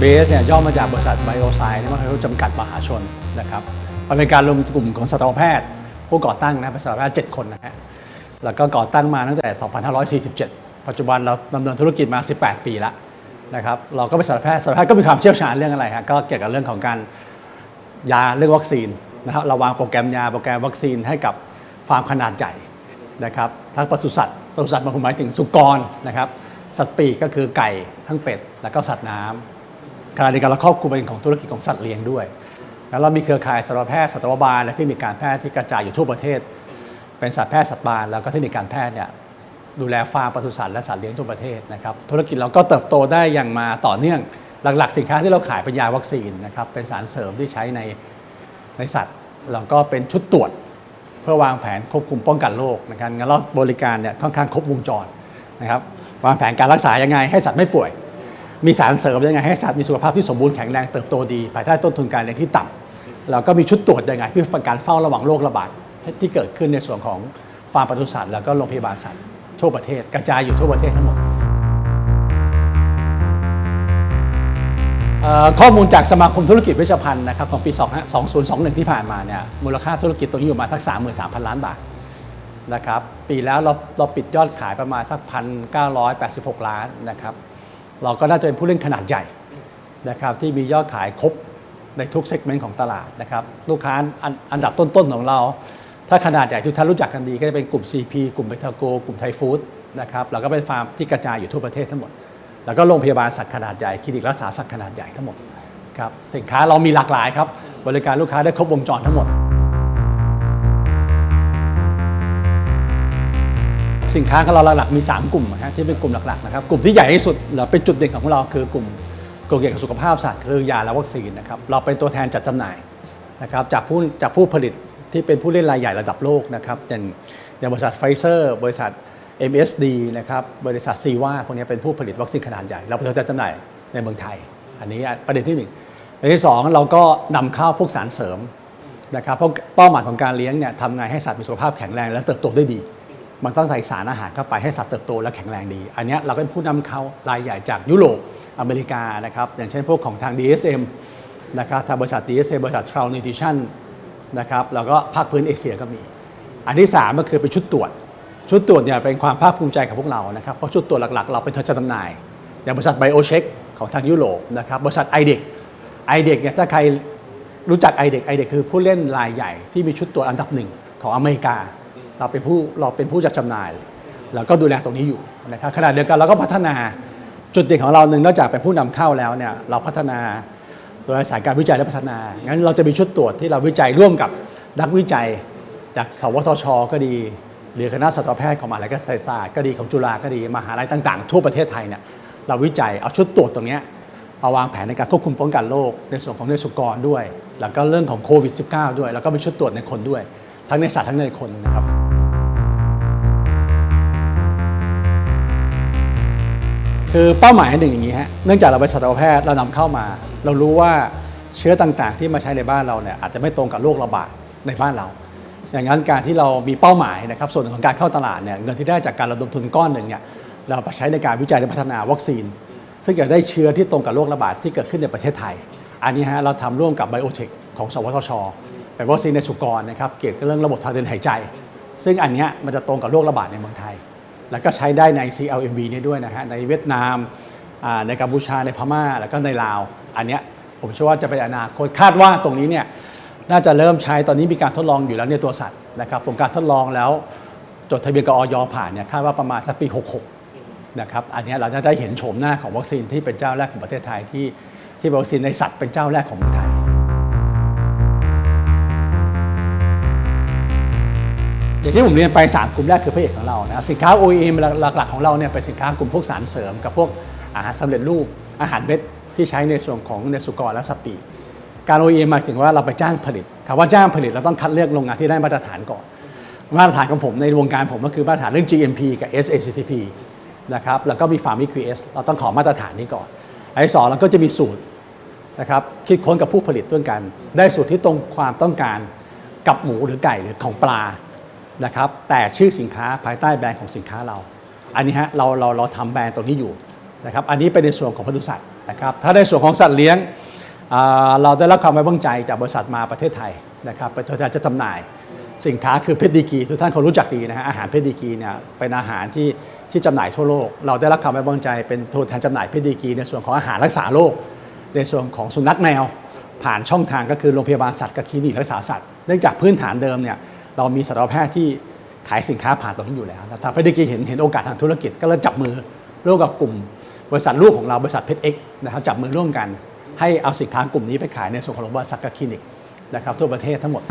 เบสเนี่ยย่อมาจากบริษัทไบโอไซน์มันคือจำกัดมหาชนนะครับมันเป็นการรวมกลุ่มของสัตวแพทย์ ผู้ก่อตั้งนะเป็นสัตวแพทย์ 7 คนนะฮะแล้วก็ก่อตั้งมาตั้งแต่ 2547 ปัจจุบันเราดำเนินธุรกิจมา 18 ปีแล้วนะครับเราก็เป็นสัตวแพทย์สัตวแพทย์ก็มีความเชี่ยวชาญเรื่องอะไรฮะก็เกี่ยวกับเรื่องของการยาเรื่องวัคซีนนะครับเราวางโปรแกรมยาโปรแกรมวัคซีนให้กับฟาร์มขนาดใหญ่นะครับทั้งปศุสัตว์ปศุสัตว์มันหมายถึงสุกรนะครับสัตว์ปีกก็คือไก่ทั้งเป็ดแล้วก็สัตว์น้ำ ขณะเดียวกันเราครอบคลุมเป็นของธุรกิจของสัตว์เลี้ยงด้วย แล้วเรามีเครือข่ายสัตวแพทย์สัตวบาลและทคนิคการแพทย์ที่กระจายอยู่ทั่วประเทศ เป็นสัตวแพทย์สัตวบาลแล้วก็ทคนิคการแพทย์เนี่ยดูแลฟาร์มปศุสัตว์และสัตว์เลี้ยงทั่วประเทศนะครับธุรกิจเราก็เติบโตได้อย่างมาต่อเนื่องหลักๆ สินค้าที่เราขายเป็นยาวัคซีนนะครับเป็นสารเสริมที่ใช้ในในสัตว์เราก็เป็นชุดตรวจ เพื่อวางแผนควบคุมป้องกันโรคนะครับงั้นเราบริการเนี่ยค่อนข้างครบวงจรนะครับวางแผนการรักษายังไงให้สัตว์ไม่ป่วย มีสารเสริมยังไงให้สัตว์มีสุขภาพที่สมบูรณ์แข็งแรงเติบโตดีภายใต้ต้นทุนการเลี้ยงที่ต่ำเราก็มีชุดตรวจยังไงเพื่อการเฝ้าระวังโรคระบาดที่เกิดขึ้นในส่วนของฟาร์มปศุสัตว์แล้วก็โรงพยาบาลสัตว์ทั่วประเทศกระจายอยู่ทั่วประเทศทั้งหมดข้อมูลจากสมาคมธุรกิจเวชภัณฑ์นะครับของปี 2021 ที่ผ่านมาเนี่ยมูลค่าธุรกิจตรงนี้อยู่มาสัก 33,000 ล้านบาทนะครับปีแล้วเราเราปิดยอดขายประมาณสัก 1,986 ล้านนะครับ เราก็น่าจะเป็นผู้เล่นขนาดใหญ่นะครับที่มียอดขายครบในทุกเซกเมนต์ของตลาดนะครับลูกค้าอันอันดับต้นๆของเรา ถ้าขนาดใหญ่ทุกท่านรู้จักกันดี ก็จะเป็นกลุ่ม CP กลุ่มเบทาโก กลุ่มไทยฟู้ดนะครับเราก็เป็นฟาร์มที่กระจายอยู่ทั่วประเทศทั้งหมด แล้วก็โรงพยาบาลสัตว์ขนาดใหญ่คลินิกรักษาสัตว์ขนาดใหญ่ทั้งหมดครับสินค้าเรามีหลากหลายครับบริการลูกค้าได้ครบวงจรทั้งหมด สินค้าของเราหลักๆมี 3 กลุ่มนะฮะที่เป็นกลุ่มหลักๆนะครับกลุ่มที่ใหญ่ที่สุดและเป็นจุดเด่นของเราคือกลุ่มกลุ่มเกี่ยวกับสุขภาพสัตว์คือยาและวัคซีนนะครับเราเป็นตัวแทนจัดจำหน่ายนะครับจากผู้จากผู้ผลิตที่เป็นผู้เล่นรายใหญ่ระดับโลกนะครับอย่างอย่างบริษัทไฟเซอร์ บริษัท MSD นะครับบริษัทซีว่าพวกนี้เป็นผู้ผลิตวัคซีนขนาดใหญ่เราเป็นตัวแทนจำหน่ายในเมืองไทย อันนี้ประเด็นที่หนึ่งประเด็นที่สองเราก็นำเข้าพวกสารเสริมนะครับเพราะเป้าหมายของการเลี้ยงเนี่ยทำไงให้สัตว์มีสุขภาพแข็งแรงและเติบโตได้ดี มันต้องใส่สารอาหารเข้าไปให้สัตว์เติบโตและแข็งแรงดี อันนี้เราก็เป็นผู้นำเข้ารายใหญ่จากยุโรปอเมริกานะครับ อย่างเช่นพวกของทาง DSM นะครับทางบริษัท DSM บริษัท t r a l Nutrition นะครับแล้วก็ภาคพื้นเอเชียก็มี อันที่3ก็คือเป็นชุดตรวจ ชุดตรวจเนี่ยเป็นความภาคภูมิใจของพวกเรานะครับเพราะชุดตรวจหลักๆ เราเป็นตัวจัดจำหน่าย อย่างบริษัทไบโอเช็คของทางยุโรปนะครับบริษัทไอเด็กไอเด็กเนี่ยถ้าใครรู้จักไอเด็กไอเด็กคือผู้เล่นรายใหญ่ที่มีชุดตรวจอันดับหนึ่งของอเมริกา เราเป็นผู้เราเป็นผู้จัดจำหน่าย แล้วก็ดูแลตรงนี้อยู่นะครับขณะเดียวกันเราก็พัฒนาจุดเด่นของเราหนึ่งนอกจากเป็นผู้นำเข้าแล้วเนี่ยเราพัฒนาโดยอาศัยการวิจัยและพัฒนางั้นเราจะมีชุดตรวจที่เราวิจัยร่วมกับนักวิจัย จากสวทช ก็ดี หรือคณะสัตวแพทย์ของมหาลัยเกษตรศาสตร์ก็ดีของจุฬาก็ดีมหาลัยต่างๆ ทั่วประเทศไทยเนี่ยเราวิจัยเอาชุดตรวจตรงนี้ยเอาวางแผนในการควบคุมป้องกันโรคในส่วนของในสุกรด้วย แล้วก็เรื่องของโควิด -19 ด้วย แล้วก็มีชุดตรวจในคนด้วย ทั้งในสัตว์ทั้งในคนนะครับ คือเป้าหมายหนึ่งอย่างนี้ฮะเนื่องจากเราเป็นสัตวแพทย์เรานำเข้ามา เรารู้ว่าเชื้อต่างๆ ที่มาใช้ในบ้านเราเนี่ยอาจจะไม่ตรงกับโรคระบาดในบ้านเรา อย่างนั้นการที่เรามีเป้าหมายนะครับส่วนหนึ่งของการเข้าตลาดเนี่ยเงินที่ได้จากการระดมทุนก้อนหนึ่งเนี่ยเราไปใช้ในการวิจัยและพัฒนาวัคซีน ซึ่งจะได้เชื้อที่ตรงกับโรคระบาดที่เกิดขึ้นในประเทศไทย อันนี้ฮะเราทำร่วมกับไบโอเทคของสวทชเป็นวัคซีนในสุกรนะครับเกี่ยวกับเรื่องระบบทางเดินหายใจ ซึ่งอันนี้มันจะตรงกับโรคระบาดในเมืองไทย แล้วก็ใช้ได้ใน CLMV นี่ด้วยนะฮะในเวียดนามอ่าในกัมพูชาในพม่า แล้วก็ในลาว อันเนี้ยผมเชื่อว่าจะเป็นอนาคตคาดว่าตรงนี้เนี่ยน่าจะเริ่มใช้ตอนนี้มีการทดลองอยู่แล้วในตัวสัตว์นะครับผมการทดลองแล้วจดทะเบียนกับออยผ่านเนี่ยคาดว่าประมาณสักปี 66 นะครับ อันเนี้ยเราจะได้เห็นโฉมหน้าของวัคซีนที่เป็นเจ้าแรกของประเทศไทยที่ที่วัคซีนในสัตว์เป็นเจ้าแรกของเมืองไทย อย่างที่ผมเรียนไป 3 กลุ่มแรกคือพระเอกของเรานะสินค้า OEM หลักๆ ของเราเนี่ยเป็นสินค้ากลุ่มพวกสารเสริม กับพวกอาหารสำเร็จรูปอาหารเม็ดที่ใช้ในส่วนของเนสุกรและสปีกการ OEM หมายถึงว่าเราไปจ้างผลิตคำว่าจ้างผลิตเราต้องคัดเลือกโรงงานที่ได้มาตรฐานก่อน มาตรฐานของผมในวงการผมก็คือมาตรฐานเรื่อง GMP กับ SACCP นะครับแล้วก็มี Farm EQS เราต้องขอมาตรฐานนี้ก่อนไอันที่สองเราก็จะมีสูตรนะครับคิดค้นกับผู้ผลิตด้วยกัน ได้สูตรที่ตรงความต้องการกับหมูหรือไก่หรือของปลา นะครับแต่ชื่อสินค้าภายใต้แบรนด์ของสินค้าเรา อันนี้ฮะเราเราเราทำแบรนด์ตรงนี้อยู่นะครับอันนี้เป็นในส่วนของปศุสัตว์นะครับถ้าในส่วนของสัตว์เลี้ยงเราได้รับความไว้วางใจจากบริษัทมาประเทศไทยนะครับเป็นตัวแทนจะจำหน่ายสินค้าคือเพชรดีกีทุกท่านคงรู้จักดีนะฮะอาหารเพชรดีกีเนี่ยเป็นอาหารที่ที่จำหน่ายทั่วโลก เราได้รับความไว้วางใจเป็นตัวแทนจำหน่ายเพชรดีกีในส่วนของอาหารรักษาโรคในส่วนของสุนัขแมวผ่านช่องทางก็คือโรงพยาบาลสัตว์กับคลินิกรักษาสัตว์เนื่องจากพื้นฐานเดิมเนี่ย เรามีสัตวแพทย์ที่ขายสินค้าผ่านตรงนี้อยู่แล้วแต่เพชรดีกรีเห็นเห็นโอกาสทางธุรกิจก็เลยจับมือร่วมกับกลุ่ม บริษัทลูกของเราบริษัทเพชรเอ็กนะครับจับมือร่วมกัน ให้เอาสินค้ากลุ่มนี้ไปขายในส่วนของโรงพยาบาลสัตว์กับคลินิกนะครับทั่วประเทศทั้งหมด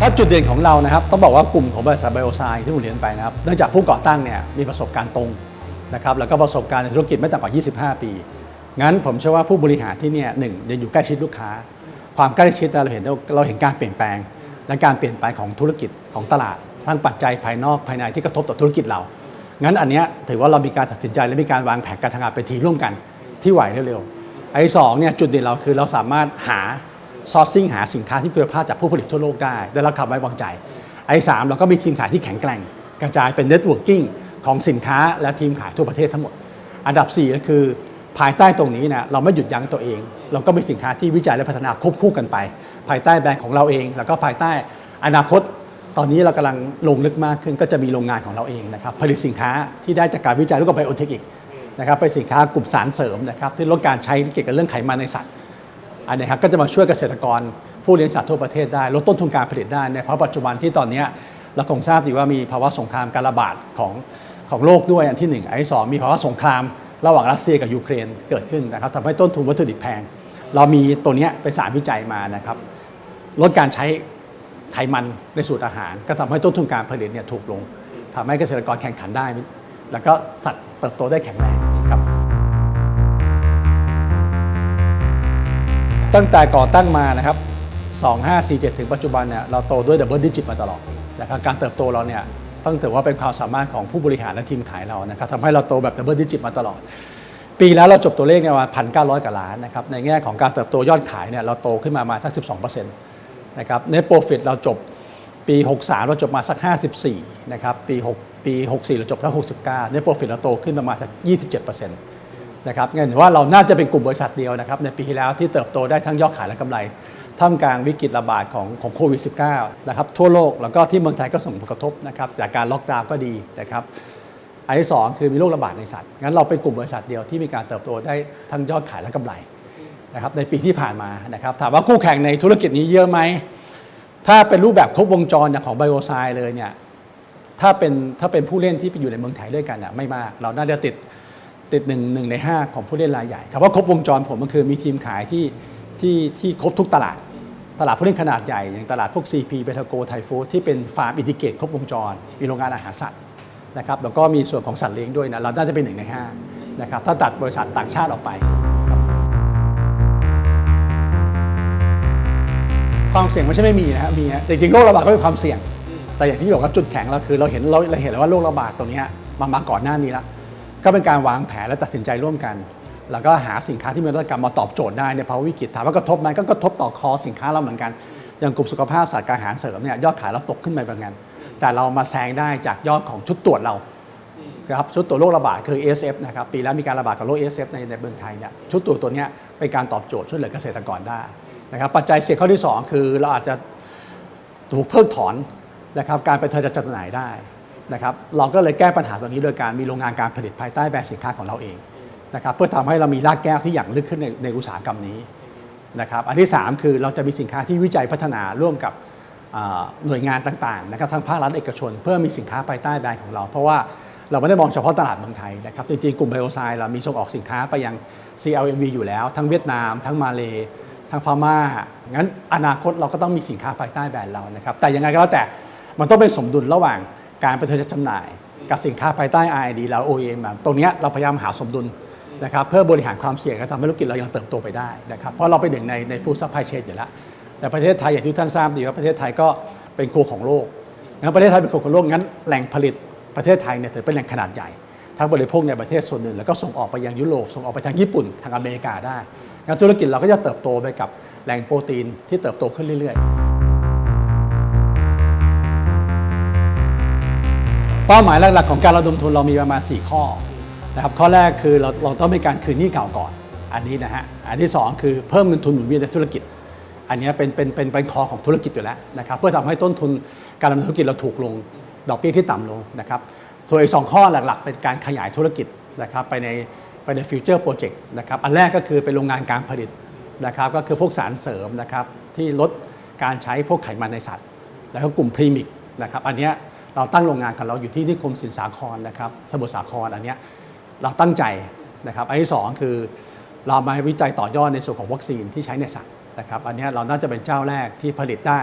ถ้าจุดเด่นของเรานะครับต้องบอกว่ากลุ่มของบริษัทไบโอไซน์ที่ผมเรียนไปนะครับเนื่องจากผู้ก่อตั้งเนี่ยมีประสบการณ์ตรงนะครับแล้วก็ประสบการณ์ในธุรกิจไม่ต่ำกว่า 25 ปี งั้นผมเชื่อว่าผู้บริหารที่เนี่ยหนึ่งยังอยู่ใกล้ชิดลูกค้า ความใกล้ชิดเราเห็นเราเห็นการเปลี่ยนแปลง และการเปลี่ยนแปลงของธุรกิจของตลาดทั้งปัจจัยภายนอกภายในที่กระทบต่อธุรกิจเรา งั้นอันนี้ถือว่าเรามีการตัดสินใจและมีการวางแผนการทำงานเป็นทีร่วมกันที่ไหวเร็วๆไอ้สองเนี่ยจุดเด่นเราคือเราสามารถหาซอร์ซิ่งหาสินค้าที่คุณภาพจากผู้ผลิตทั่วโลกได้ได้รับคำไว้วางใจ ไอ้สามเราก็มีทีมขายที่แข็งแกร่ง กระจายเป็นเน็ต o r ร์กิ่งของสินค้าและทีมขายทั่วประเทศทั้งหมด อันดับ4ก็คือ ภายใต้ตรงนี้นะเราไม่หยุดยั้งตัวเอง เราก็มีสินค้าที่วิจัยและพัฒนาควบคู่กันไป ภายใต้แบรนด์ของเราเอง แล้วก็ภายใต้อนาคต ตอนนี้เรากำลังลงลึกมากขึ้นก็จะมีโรงงานของเราเองนะครับผลิตสินค้าที่ได้จากการวิจัยร่วมกับไบโอเทคอีกนะครับเป็นสินค้ากลุ่มสารเสริมนะครับที่ลดการใช้เกี่ยวกับเรื่องไขมันในสัตว์ อันนี้ครับก็จะมาช่วยเกษตรกรผู้เลี้ยงสัตว์ทั่วประเทศได้ลดต้นทุนการผลิตได้ในเพราะปัจจุบันที่ตอนนี้เราคงทราบดีว่ามีภาวะสงครามการระบาดของของโลกด้วยอันที่หนึ่งอันที่สองมีภาวะสงคราม ระหว่างรัสเซียกับยูเครนเกิดขึ้นนะครับทำให้ต้นทุนวัตถุดิบแพง เรามีตัวนี้เป็นสารวิจัยมานะครับ ลดการใช้ไขมันในสูตรอาหาร ก็ทำให้ต้นทุนการผลิตเนี่ยถูกลงทำให้เกษตรกรแข่งขันได้ แล้วก็สัตว์เติบโตได้แข็งแรงครับ ตั้งแต่ก่อตั้งมานะครับ 2547 ถึงปัจจุบันเนี่ยเราโตด้วยดับเบิลดิจิตมาตลอดนะครับการเติบโตเราเนี่ย ต้องถือว่าเป็นความสามารถของผู้บริหารและทีมขายเรานะครับทำให้เราโตแบบดับเบิลดิจิตมาตลอด ปีแล้วเราจบตัวเลขเนี่ยมาพันเก้าร้อยกว่าล้านนะครับในแง่ของการเติบโตยอดขายเนี่ยเราโตขึ้นมามาสัก12%นต์นะครับเนโปรฟิตเราจบปี 63 เราจบมาสัก 54 นะครับ ปี 6 ปี 64 เราจบทั้ง69เน t โปรฟิตเราโตขึ้นประมาณสัก 27%นะครับงั้นว่าเราน่าจะเป็นกลุ่มบริษัทเดียวนะครับ ในปีที่แล้วที่เติบโตได้ทั้งยอดขายและกำไร ท่ามกลางวิกฤตระบาดของของโควิด -19 นะครับทั่วโลกแล้วก็ที่เมืองไทยก็ส่งผลกระทบนะครับจากการล็อกดาวน์ก็ดีนะครับอันที่สองคือมีโรคระบาดในสัตว์ งั้นเราเป็นกลุ่มบริษัทเดียวที่มีการเติบโตได้ทั้งยอดขายและกำไรนะครับในปีที่ผ่านมานะครับถามว่าคู่แข่งในธุรกิจนี้เยอะไหม ถ้าเป็นรูปแบบครบวงจรอย่างของไบโอไซเลยเนี่ยถ้าเป็นถ้าเป็นผู้เล่นที่ไปอยู่ในเมืองไทยด้วยกันน่ะไม่มาก เราน่าจะติดติดหนึ่งหนึ่งในห้าของผู้เล่นรายใหญ่คำว่าครบวงจรผมมันคือมีทีมขายที่ ที่ที่ครบทุกตลาด ตลาดผู้เล่นขนาดใหญ่ อย่างตลาดพวก CP เบทาโกไทฟูดที่เป็นฟาร์มอินทิเกตครบวงจร มีโรงงานอาหารสัตว์นะครับแล้วก็มีส่วนของสัตว์เลี้ยงด้วยนะเราน่าจะเป็นหนึ่งในห้านะครับถ้าตัดบริษัทต่างชาติออกไปคความเสี่ยงไม่ใช่ไม่มีนะฮะมีฮะแต่จริงๆโรคระบาดก็เป็นความเสี่ยง แต่อย่างที่บอกว่าจุดแข็งเราคือเราเห็นเราเราเห็นแล้วว่าโรคระบาดตัวนี้มามาก่อนหน้านี้แล้วก็เป็นการวางแผนและตัดสินใจร่วมกัน แล้วก็หาสินค้าที่มีนวัตกรรมมาตอบโจทย์ได้ในภาวะวิกฤตถามว่ากระทบไหมก็กระทบต่อคอสินค้าเราเหมือนกัน อย่างกลุ่มสุขภาพศาสตร์การอาหารเสริมเนี่ยยอดขายเราตกขึ้นไปบางงานแต่เรามาแซงได้จากยอดของชุดตรวจเราครับชุดตรวจโรคระบาดคือ ASF นะครับปีแล้วมีการระบาดของโรค ASF ในในเมืองไทยเนี่ยชุดตรวจตัวเนี้ยเป็นการตอบโจทย์ช่วยเหลือเกษตรกรได้นะครับปัจจัยเสี่ยงข้อที่สองคือเราอาจจะถูกเพิกถอนนะครับการไปเธอจะจำหน่ายได้นะครับเราก็เลยแก้ปัญหาตรงนี้โดยการมีโรงงานการผลิตภายใต้แบรนด์สินค้าของเราเอง นะครับเพื่อทำให้เรามีรากแก้วที่อย่างลึกขึ้นในในอุตสาหกรรมนี้นะครับอันที่ 3 คือเราจะมีสินค้าที่วิจัยพัฒนาร่วมกับหน่วยงานต่างๆนะครับทั้งภาครัฐเอกชน เพื่อมีสินค้าภายใต้แบรนด์ของเรา เพราะว่าเราไม่ได้มองเฉพาะตลาดเมืองไทยนะครับจริงๆกลุ่มไบโอไซด์เรามีส่งออกสินค้าไปยัง CLMV อยู่แล้ว ทั้งเวียดนาม ทั้งมาเลทั้งพม่างั้นอนาคตเราก็ต้องมีสินค้าภายใต้แบรนด์เรานะครับแต่ยังไงก็แล้วแต่มันต้องเป็นสมดุลระหว่างการไปเทศจำหน่าย กับสินค้าภายใต้ R&D แล้ว OEM มาตรงนี้เราพยายามหาสมดุล นะครับเพื่อบริหารความเสี่ยงและทำให้ธุรกิจเรายังเติบโตไปได้นะครับเพราะเราเป็นหนึ่งในในฟู้ดซัพพลายเชนอยู่แล้วแต่ประเทศไทยอย่างที่ท่านทราบดีว่าประเทศไทยก็เป็นครัวของโลกงั้นประเทศไทยเป็นครัวของโลกงั้นแหล่งผลิตประเทศไทยเนี่ยถือเป็นแหล่งขนาดใหญ่ทั้งบริโภคในประเทศส่วนหนึ่งแล้วก็ส่งออกไปยังยุโรปส่งออกไปทางญี่ปุ่นทางอเมริกาได้งั้นธุรกิจเราก็จะเติบโตไปกับแหล่งโปรตีนที่เติบโตขึ้นเรื่อยๆ เป้าหมายหลักๆของการระดมทุนเรามีประมาณ 4 ข้อ นะครับข้อแรกคือเราเราต้องมีการคืนหนี้เก่าก่อน อันนี้นะฮะอันที่ 2 คือเพิ่มเงินทุนหมุนเวียนในธุรกิจ อันนี้เป็นเป็นเป็นเป็นคอของธุรกิจอยู่แล้วนะครับเพื่อทำให้ต้นทุนการดำเนินธุรกิจเราถูกลงดอกเบี้ยที่ต่ำลงนะครับส่วนอีกสองข้อหลักๆ เป็นการขยายธุรกิจนะครับไปในไปในฟิวเจอร์โปรเจกต์นะครับอันแรกก็คือเป็นโรงงานการผลิตนะครับก็คือพวกสารเสริมนะครับที่ลดการใช้พวกไขมันในสัตว์ แล้วก็กลุ่มพรีมิกนะครับอันนี้เราตั้งโรงงานของเราอยู่ที่นิคมสินสาครนะครับสมุทรสาครอันเนี้ เราตั้งใจนะครับ อันที่สองคือเรามาวิจัยต่อยอดในส่วนของวัคซีนที่ใช้ในสัตว์นะครับ อันนี้เราน่าจะเป็นเจ้าแรกที่ผลิตได้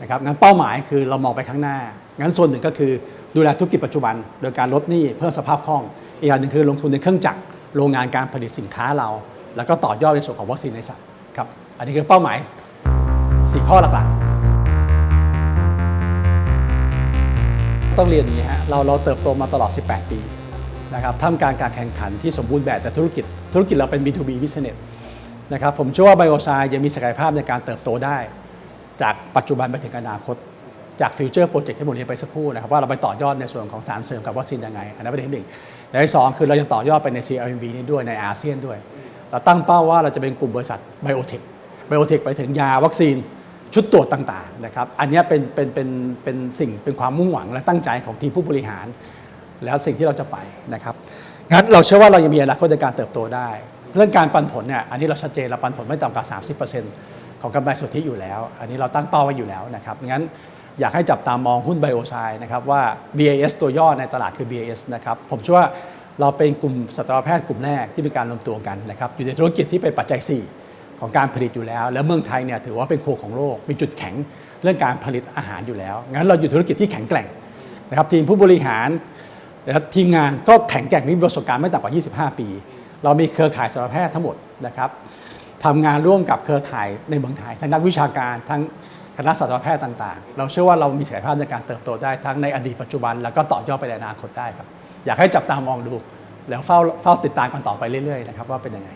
นะครับ งั้นเป้าหมายคือเรามองไปข้างหน้า งั้นส่วนหนึ่งก็คือดูแลธุรกิจปัจจุบัน โดยการลดหนี้เพิ่มสภาพคล่อง อีกอย่างหนึ่งคือลงทุนในเครื่องจักร โรงงานการผลิตสินค้าเรา แล้วก็ต่อยอดในส่วนของวัคซีนในสัตว์ครับ อันนี้คือเป้าหมายสี่ข้อหลักๆต้องเรียนอย่างนี้ฮะเราเราเติบโตมาตลอด 18 ปี นะครับท่ามกลางการแข่งขันที่สมบูรณ์แบบแต่ธุรกิจ ธุรกิจเราเป็น B2B business นะครับผมเชื่อว่าไบโอไซยังมีศักยภาพในการเติบโตได้ จากปัจจุบันไปถึงอนาคต จากฟิวเจอร์โปรเจกต์ที่ผมเรียนไปสักครู่นะครับว่าเราไปต่อยอดในส่วนของสารเสริมกับวัคซีนยังไง อันนั้นประเด็นที่หนึ่งและที่สองคือเรายังต่อยอดไปใน CLMV นี้ด้วยในอาเซียนด้วย เราตั้งเป้าว่าเราจะเป็นกลุ่มบริษัทไบโอเทคไบโอเทคไปถึงยาวัคซีนชุดตรวจต่างๆนะครับ อันนี้เป็นเป็นเป็นเป็นสิ่งเป็นความมุ่งหวังและตั้งใจของทีมผู้บริหาร แล้วสิ่งที่เราจะไปนะครับงั้นเราเชื่อว่าเรายังมีอนาคตในการเติบโตได้ เรื่องการปันผลเนี่ยอันนี้เราชัดเจนเราปันผลไม่ต่ำกว่า 30%ของกำไรสุทธิอยู่แล้ว อันนี้เราตั้งเป้าไว้อยู่แล้วนะครับงั้นอยากให้จับตามองหุ้นไบโอไซนะครับว่า BAS ตัวย่อในตลาดคือ BAS นะครับผมเชื่อว่าเราเป็นกลุ่มสัตวแพทย์กลุ่มแรกที่มีการรวมตัวกันนะครับอยู่ในธุรกิจที่เป็นปัจจัย 4 ของการผลิตอยู่แล้ว แล้วเมืองไทยเนี่ยถือว่าเป็นครัวของโลก มีจุดแข็งเรื่องการผลิตอาหารอยู่แล้ว งั้นเราอยู่ธุรกิจที่แข็งแกร่งนะครับทีมผู้บริหาร นะครับทีมงานก็แข็งแกร่งมีประสบการณ์ไม่ต่ำกว่า 25 ปี เรามีเครือข่ายสัตวแพทย์ทั้งหมดนะครับทำงานร่วมกับเครือข่ายในเมืองไทยทั้งนักวิชาการทั้งคณะสัตวแพทย์ต่างๆ เราเชื่อว่าเรามีศักยภาพในการเติบโตได้ทั้งในอดีตปัจจุบัน แล้วก็ต่อยอดไปในอนาคตได้ครับ อยากให้จับตามองดู แล้วเฝ้าเฝ้าติดตามกันต่อไปเรื่อยๆนะครับว่าเป็นยังไง